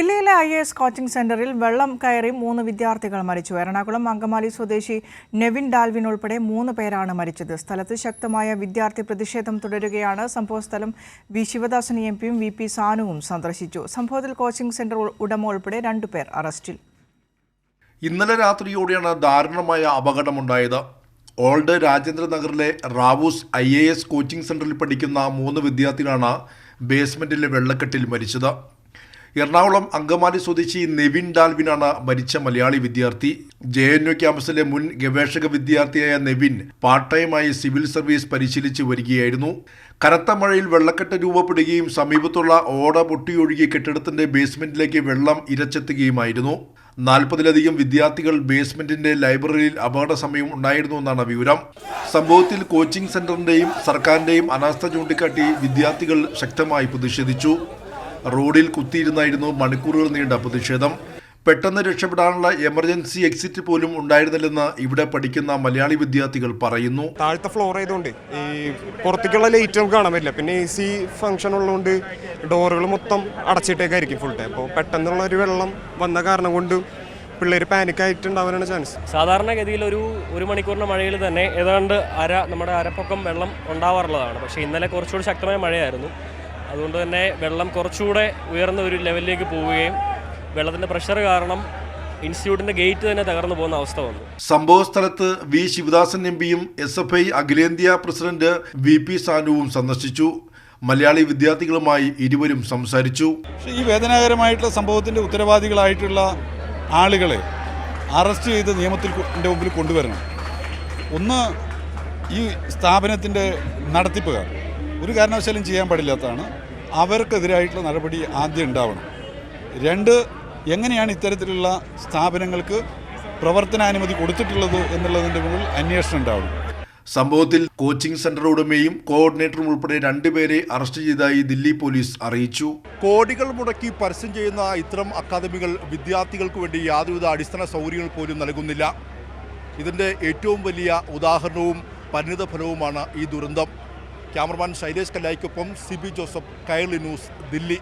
ദില്ലിയിലെ I S coaching സെന്ററിൽ വെള്ളം കയറി മൂന്ന് വിദ്യാർത്ഥികൾ മരിച്ചു. എറണാകുളം അങ്കമാലി സ്വദേശി നെവിൻ ഡാൽവിൻ ഉൾപ്പെടെ മൂന്ന് പേരാണ് മരിച്ചത്. സ്ഥലത്ത് ശക്തമായ വിദ്യാർത്ഥി പ്രതിഷേധം തുടരുകയാണ്. സംഭവസ്ഥലം വി. ശിവദാസൻ എം. പിയും വി. പി. സാനുവും സന്ദർശിച്ചു. സംഭവത്തിൽ കോച്ചിംഗ് സെന്റർ ഉടമ ഉൾപ്പെടെ രണ്ടുപേർ അറസ്റ്റിൽ. ഇന്നലെ രാത്രിയോടെയാണ് ദാരുണമായ അപകടമുണ്ടായത്. ഓൾഡ് രാജേന്ദ്ര നഗറിലെ Rau's I A S coaching സെന്ററിൽ പഠിക്കുന്ന മൂന്ന് വിദ്യാർത്ഥികളാണ് ബേസ്മെന്റിലെ വെള്ളക്കെട്ടിൽ മരിച്ചത്. എറണാകുളം അങ്കമാലി സ്വദേശി നെവിൻ ഡാൽവിനാണ് മരിച്ച മലയാളി വിദ്യാർത്ഥി. ജെ എൻ യു ക്യാമ്പസിലെ മുൻ ഗവേഷക വിദ്യാർത്ഥിയായ നെവിൻ പാർട്ട് ടൈമായി സിവിൽ സർവീസ് പരിശീലിച്ചു വരികയായിരുന്നു. കനത്ത മഴയിൽ വെള്ളക്കെട്ട് രൂപപ്പെടുകയും സമീപത്തുള്ള ഓട പൊട്ടിയൊഴുകിയ കെട്ടിടത്തിന്റെ ബേസ്മെന്റിലേക്ക് വെള്ളം ഇരച്ചെത്തുകയുമായിരുന്നു. നാൽപ്പതിലധികം വിദ്യാർത്ഥികൾ ബേസ്മെന്റിന്റെ ലൈബ്രറിയിൽ അപകട സമയം ഉണ്ടായിരുന്നു എന്നാണ് വിവരം. സംഭവത്തിൽ കോച്ചിംഗ് സെന്ററിന്റെയും സർക്കാരിന്റെയും അനാസ്ഥ ചൂണ്ടിക്കാട്ടി വിദ്യാർത്ഥികൾ ശക്തമായി പ്രതിഷേധിച്ചു. റോഡിൽ കുത്തിയിരുന്നായിരുന്നു മണിക്കൂറുകൾ നീണ്ട പ്രതിഷേധം. പെട്ടെന്ന് രക്ഷപ്പെടാനുള്ള എമർജൻസി എക്സിറ്റ് പോലും ഉണ്ടായിരുന്നില്ലെന്ന് ഇവിടെ പഠിക്കുന്ന മലയാളി വിദ്യാർത്ഥികൾ പറയുന്നു. താഴത്തെ ഫ്ലോർ ആയതുകൊണ്ട് ഈ പുറത്തേക്കുള്ള ലൈറ്റ് നമുക്ക് കാണാൻ പറ്റില്ല. പിന്നെ എ സി ഫംഗ്ഷൻ ഉള്ളതുകൊണ്ട് ഡോറുകൾ മൊത്തം അടച്ചിട്ടേക്കായിരിക്കും ഫുൾ ടൈം അപ്പോൾ പെട്ടെന്നുള്ള ഒരു വെള്ളം വന്ന കാരണം കൊണ്ട് പിള്ളേർ പാനിക്കായിട്ടുണ്ടാവാനാണ് ചാൻസ് സാധാരണഗതിയിൽ ഒരു ഒരു മണിക്കൂറിന്റെ മഴയിൽ തന്നെ ഏതാണ്ട് അര നമ്മുടെ അരപ്പൊക്കം വെള്ളം ഉണ്ടാവാറുള്ളതാണ്. പക്ഷേ ഇന്നലെ കുറച്ചുകൂടി ശക്തമായ മഴയായിരുന്നു. അതുകൊണ്ട് തന്നെ വെള്ളം കുറച്ചുകൂടെ ഉയർന്ന ഒരു ലെവലിലേക്ക് പോവുകയും വെള്ളത്തിന്റെ പ്രഷർ കാരണം ഇൻസ്റ്റിറ്റ്യൂട്ടിന്റെ ഗേറ്റ് തന്നെ തകർന്നു പോകുന്ന അവസ്ഥ വന്നു. സംഭവ സ്ഥലത്ത് വി ശിവദാസൻ എം പിയും എസ് എഫ് ഐ അഖിലേന്ത്യാ പ്രസിഡന്റ് വി പി സാനുവും സന്ദർശിച്ചു. മലയാളി വിദ്യാർത്ഥികളുമായി ഇരുവരും സംസാരിച്ചു. പക്ഷേ ഈ വേദനാകരമായിട്ടുള്ള സംഭവത്തിന്റെ ഉത്തരവാദികളായിട്ടുള്ള ആളുകളെ അറസ്റ്റ് ചെയ്ത് നിയമത്തിൽ മുമ്പിൽ കൊണ്ടുവരണം. ഒന്ന് ഈ സ്ഥാപനത്തിന്റെ നടത്തിപ്പുകാർ ഒരു കാരണവശാലും ചെയ്യാൻ പാടില്ലാത്തതാണ്. അവർക്കെതിരായിട്ടുള്ള നടപടി ആദ്യം ഉണ്ടാവണം. രണ്ട് എങ്ങനെയാണ് ഇത്തരത്തിലുള്ള സ്ഥാപനങ്ങൾക്ക് പ്രവർത്തനാനുമതി കൊടുത്തിട്ടുള്ളത് എന്നുള്ളതിന്റെ മുകളിൽ അന്വേഷണം ഉണ്ടാവണം. സംഭവത്തിൽ കോച്ചിംഗ് സെന്റർ ഉടമയും കോർഡിനേറ്ററും ഉൾപ്പെടെ രണ്ടുപേരെ അറസ്റ്റ് ചെയ്തതായി ദില്ലി പോലീസ് അറിയിച്ചു. കോടികൾ മുടക്കി പരസ്യം ചെയ്യുന്ന ഇത്തരം അക്കാദമികൾ വിദ്യാർത്ഥികൾക്ക് വേണ്ടി യാതൊരുവിധ അടിസ്ഥാന സൗകര്യങ്ങൾ പോലും നൽകുന്നില്ല. ഇതിന്റെ ഏറ്റവും വലിയ ഉദാഹരണവും പരിണിത ഫലവുമാണ് ഈ ദുരന്തം. Cameraman Shailesh കല്ലായിക്കൊപ്പം C B Joseph Kairali news Delhi.